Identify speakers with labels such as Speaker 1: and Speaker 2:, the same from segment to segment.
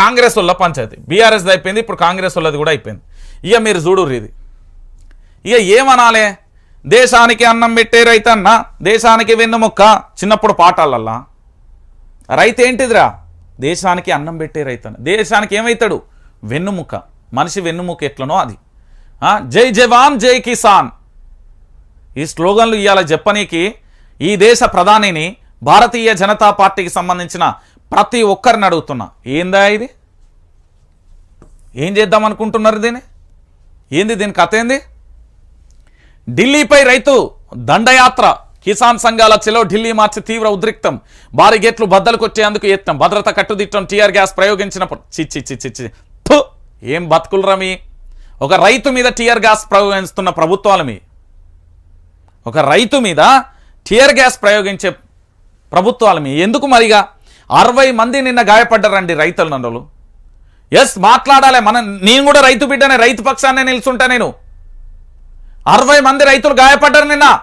Speaker 1: కాంగ్రెస్ వాళ్ళ పంచాయతీ. బీఆర్ఎస్ అయిపోయింది ఇప్పుడు కాంగ్రెస్ వాళ్ళది కూడా అయిపోయింది. ఇక మీరు చూడుర్రు ఇది. ఇక ఏమనాలే? దేశానికి అన్నం పెట్టే రైతన్న దేశానికి వెన్నుముక్క చిన్నప్పుడు పాఠాలల్లా? రైతు ఏంటిదిరా? దేశానికి అన్నం పెట్టే రైతన్న. దేశానికి ఏమవుతాడు వెన్నుముక్క మనిషి వెన్నుముక్క ఎట్లనో అది. జై జవాన్ జై కిసాన్. ఈ స్లోగన్లు ఇవాళ చెప్పనీకి ఈ దేశ ప్రధానిని భారతీయ జనతా పార్టీకి సంబంధించిన ప్రతి ఒక్కరిని అడుగుతున్నా ఏందా ఇది? ఏం చేద్దాం అనుకుంటున్నారు దీన్ని? ఏంది దీని కథ ఏంది? ఢిల్లీపై రైతు దండయాత్ర కిసాన్ సంఘాల చెలో ఢిల్లీ మార్చి తీవ్ర ఉద్రిక్తం. భారీ గేట్లు బద్దలు కొట్టేందుకు యత్నం భద్రత కట్టుదిట్టం టీఆర్ గ్యాస్ ప్రయోగించినప్పుడు. చిచ్చి చిచ్చి చి ఏం బతుకులరా మీ? ఒక రైతు మీద టీఆర్ గ్యాస్ ప్రయోగిస్తున్న ప్రభుత్వాలు మీ. ఒక రైతు మీద టీఆర్ గ్యాస్ ప్రయోగించే ప్రభుత్వాలు మీ. ఎందుకు మరిగా? అరవై మంది నిన్న గాయపడ్డారండి రైతుల నందులు ఎస్ మాట్లాడాలి మనం నేను కూడా రైతు బిడ్డనే రైతు పక్షాన్నే నిల్చుంటా నేను. అరవై మంది రైతులు గాయపడ్డారు నిన్న.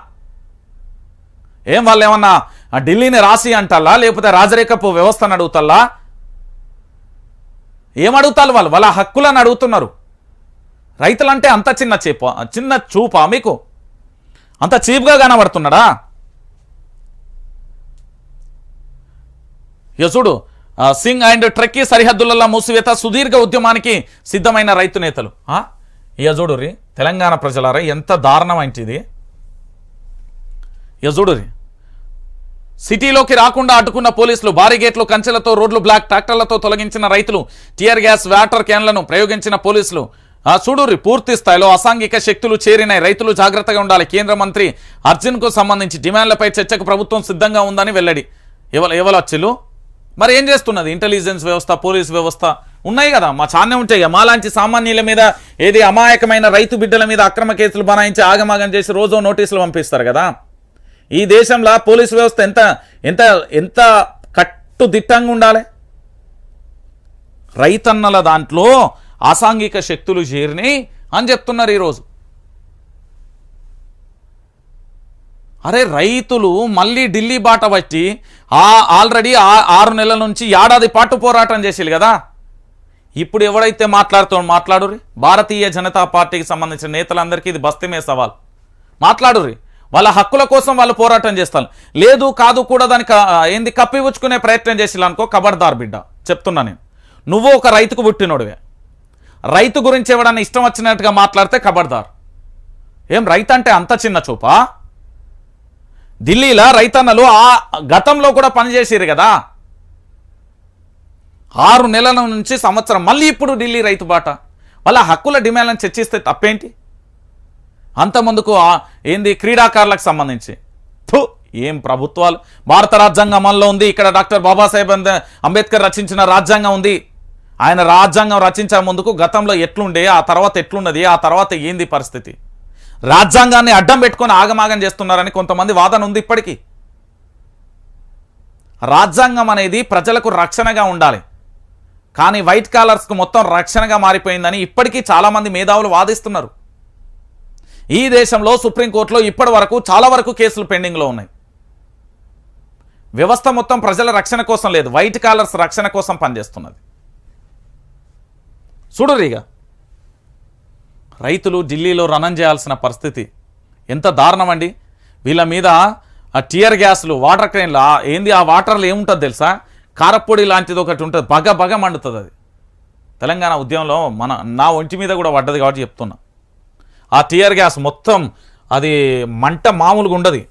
Speaker 1: ఏం వాళ్ళు ఏమన్నా ఆ ఢిల్లీని రాసి అంటల్లా లేకపోతే రాజరేఖపు వ్యవస్థను అడుగుతల్లా? ఏమడుగుతారు వాళ్ళు? వాళ్ళ హక్కులను అడుగుతున్నారు. రైతులంటే అంత చిన్న చేప చిన్న చూపా మీకు? అంత చీప్గా కనబడుతున్నాడా? ఇక చూడు సింగ్ అండ్ ట్రెక్కీ సరిహద్దులలో మూసివేత సుదీర్ఘ ఉద్యమానికి సిద్ధమైన రైతు నేతలు. ఆ? ఇక రీ తెలంగాణ ప్రజలారా ఎంత దారుణం ఇది ఇక చూడు రీ సిటీలోకి రాకుండా అడ్డుకున్న పోలీసులు భారీ గేట్లు కంచెలతో రోడ్లు బ్లాక్ ట్రాక్టర్లతో తొలగించిన రైతులు టియర్ గ్యాస్ వాటర్ క్యాన్లను ప్రయోగించిన పోలీసులు. చూడుర్రి పూర్తి స్థాయిలో అసాంఘిక శక్తులు చేరినాయి. రైతులు జాగ్రత్తగా ఉండాలి. కేంద్ర మంత్రి అర్జున్కు సంబంధించి డిమాండ్లపై చర్చకు ప్రభుత్వం సిద్ధంగా ఉందని వెల్లడి. ఎవరు ఎవరొచ్చిలు మరి ఏం చేస్తున్నది? ఇంటెలిజెన్స్ వ్యవస్థ పోలీస్ వ్యవస్థ ఉన్నాయి కదా. మా చానే ఉంటాయి కదా. మాలాంటి సామాన్యుల మీద ఏది అమాయకమైన రైతు బిడ్డల మీద అక్రమ కేసులు బనాయించి ఆగమాగం చేసి రోజు నోటీసులు పంపిస్తారు కదా. ఈ దేశంలో పోలీస్ వ్యవస్థ ఎంత ఎంత ఎంత కట్టుదిట్టంగా ఉండాలి? రైతన్నల దాంట్లో అసాంఘిక శక్తులు చేరినాయి అని చెప్తున్నారు ఈరోజు. అరే రైతులు మళ్ళీ ఢిల్లీ బాట పట్టి ఆ ఆల్రెడీ ఆ- ఆరు నెలల నుంచి ఏడాది పాటు పోరాటం చేసేది కదా. ఇప్పుడు ఎవడైతే మాట్లాడుతూ మాట్లాడురి భారతీయ జనతా పార్టీకి సంబంధించిన నేతలందరికీ ఇది బస్తమే సవాల్. మాట్లాడురి వాళ్ళ హక్కుల కోసం వాళ్ళు పోరాటం చేస్తారు. లేదు కాదు కూడా దానికి ఏంది ఏంది కప్పిపుచ్చుకునే ప్రయత్నం చేసేలా అనుకో కబర్దార్ బిడ్డ. చెప్తున్నా నేను. నువ్వు ఒక రైతుకు పుట్టినోడువే. రైతు గురించి ఎవడన్నా ఇష్టం వచ్చినట్టుగా మాట్లాడితే కబర్దార్ ఏం రైతు అంటే అంత చిన్న చూపా? ఢిల్లీలో రైతన్నలు ఆ గతంలో కూడా పనిచేసారు కదా. ఆరు నెలల నుంచి సంవత్సరం మళ్ళీ ఇప్పుడు ఢిల్లీ రైతు బాట. వాళ్ళ హక్కుల డిమాండ్లను చర్చిస్తే తప్పేంటి? అంతముందుకు ఏంది క్రీడాకారులకు సంబంధించి. థు, ఏం ప్రభుత్వాలు? భారత రాజ్యాంగం అమల్లో ఉంది. ఇక్కడ డాక్టర్ బాబాసాహెబ్ అంబేద్కర్ రచించిన రాజ్యాంగం ఉంది. ఆయన రాజ్యాంగం రచించే ముందుకు గతంలో ఎట్లుండే ఆ తర్వాత ఎట్లున్నది ఆ తర్వాత ఏంది పరిస్థితి? రాజ్యాంగాన్ని అడ్డం పెట్టుకొని ఆగమాగం చేస్తున్నారని కొంతమంది వాదన ఉంది ఇప్పటికీ. రాజ్యాంగం అనేది ప్రజలకు రక్షణగా ఉండాలి. కానీ వైట్ కాలర్స్కు మొత్తం రక్షణగా మారిపోయిందని ఇప్పటికీ చాలామంది మేధావులు వాదిస్తున్నారు. ఈ దేశంలో సుప్రీంకోర్టులో ఇప్పటి వరకు చాలా వరకు కేసులు పెండింగ్లో ఉన్నాయి. వ్యవస్థ మొత్తం ప్రజల రక్షణ కోసం లేదు వైట్ కాలర్స్ రక్షణ కోసం పనిచేస్తున్నది. చూడరీగా రైతులు ఢిల్లీలో రణం చేయాల్సిన పరిస్థితి ఎంత దారుణం అండి వీళ్ళ మీద ఆ టియర్ గ్యాస్లు వాటర్ క్రెయిన్లు ఏంది ఆ వాటర్లు ఏముంటుంది తెలుసా? కారపొడి లాంటిది ఒకటి ఉంటుంది బగ బగ మండుతుంది అది. తెలంగాణ ఉద్యమంలో మన నా ఒంటి మీద కూడా పడ్డది కాబట్టి చెప్తున్నా. ఆ టియర్ గ్యాస్ మొత్తం అది మంట మామూలుగా ఉండదు